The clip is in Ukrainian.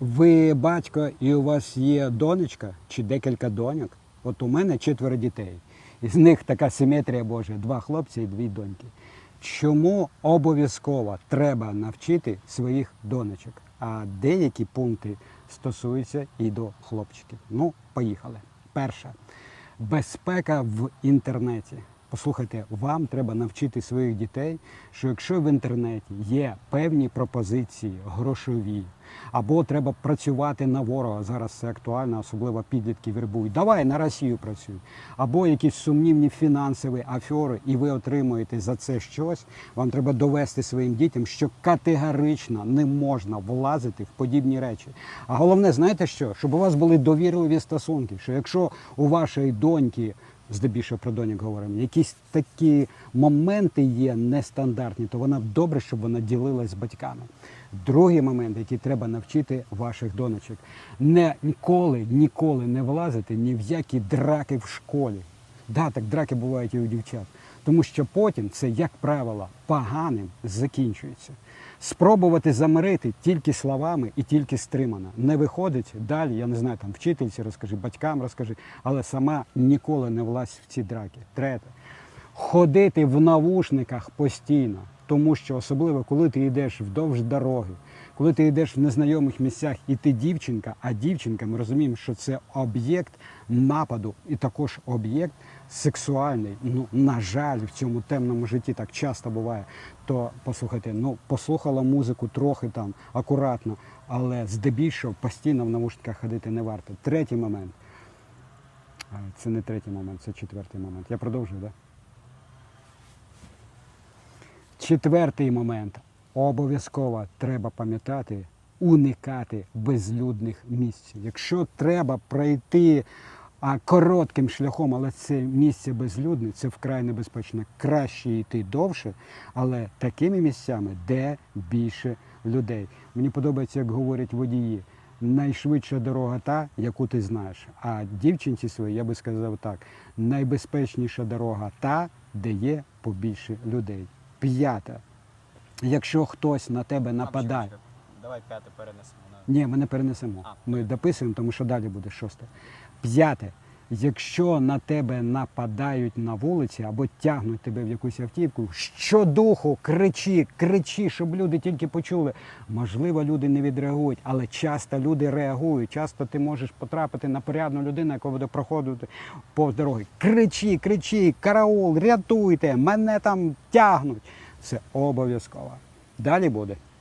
Ви батько і у вас є донечка чи декілька доньок. От у мене четверо дітей. Із них така симетрія Божа, два хлопці і дві доньки. Чому обов'язково треба навчити своїх донечок? А деякі пункти стосуються і до хлопчиків. Ну, поїхали. Перша безпека в інтернеті. Послухайте, вам треба навчити своїх дітей, що якщо в інтернеті є певні пропозиції грошові, або треба працювати на ворога, зараз це актуально, особливо підлітки вербують. Давай на Росію працюй, або якісь сумнівні фінансові афери, і ви отримуєте за це щось. Вам треба довести своїм дітям, що категорично не можна влазити в подібні речі. А головне, знаєте що? Щоб у вас були довірливі стосунки. Що якщо у вашої доньки здебільшого про доньок говоримо, якісь такі моменти є нестандартні, то вона добре, щоб вона ділилась з батьками. Другий момент, який треба навчити ваших донечок, не ніколи, ніколи не влазити ні в які драки в школі. Да, так драки бувають і у дівчат. Тому що потім це, як правило, поганим закінчується. Спробувати замирити тільки словами і тільки стримано. Не виходить далі, я не знаю, там вчительці розкажи, батькам розкажи, але сама ніколи не влазь в ці драки. Третє. Ходити в навушниках постійно, тому що особливо, коли ти йдеш вдовж дороги, коли ти йдеш в незнайомих місцях і ти дівчинка, а дівчинка, ми розуміємо, що це об'єкт нападу і також об'єкт сексуальний. Ну, на жаль, в цьому темному житті так часто буває. То послухайте, ну послухала музику трохи там акуратно, але здебільшого постійно в навушниках ходити не варто. Третій момент. Це не третій момент, це четвертий момент. Я продовжую, так? Да? Четвертий момент. Обов'язково треба пам'ятати, уникати безлюдних місць. Якщо треба пройти коротким шляхом, але це місце безлюдне, це вкрай небезпечно. Краще йти довше, але такими місцями, де більше людей. Мені подобається, як говорять водії. Найшвидша дорога та, яку ти знаєш. А дівчинці своїй, я би сказав так: найбезпечніша дорога та, де є побільше людей. П'яте. Якщо хтось на тебе нападає, Давай п'яте перенесемо. ні, ми не перенесемо. Ми дописуємо, тому що далі буде шосте. П'яте. Якщо на тебе нападають на вулиці або тягнуть тебе в якусь автівку, щодуху кричи, кричи, щоб люди тільки почули. Можливо, люди не відреагують, але часто люди реагують. Часто ти можеш потрапити на порядну людину, яка буде проходити по дорогі. Кричи, кричи, караул, рятуйте, мене там тягнуть. Це обов'язково. Далі буде.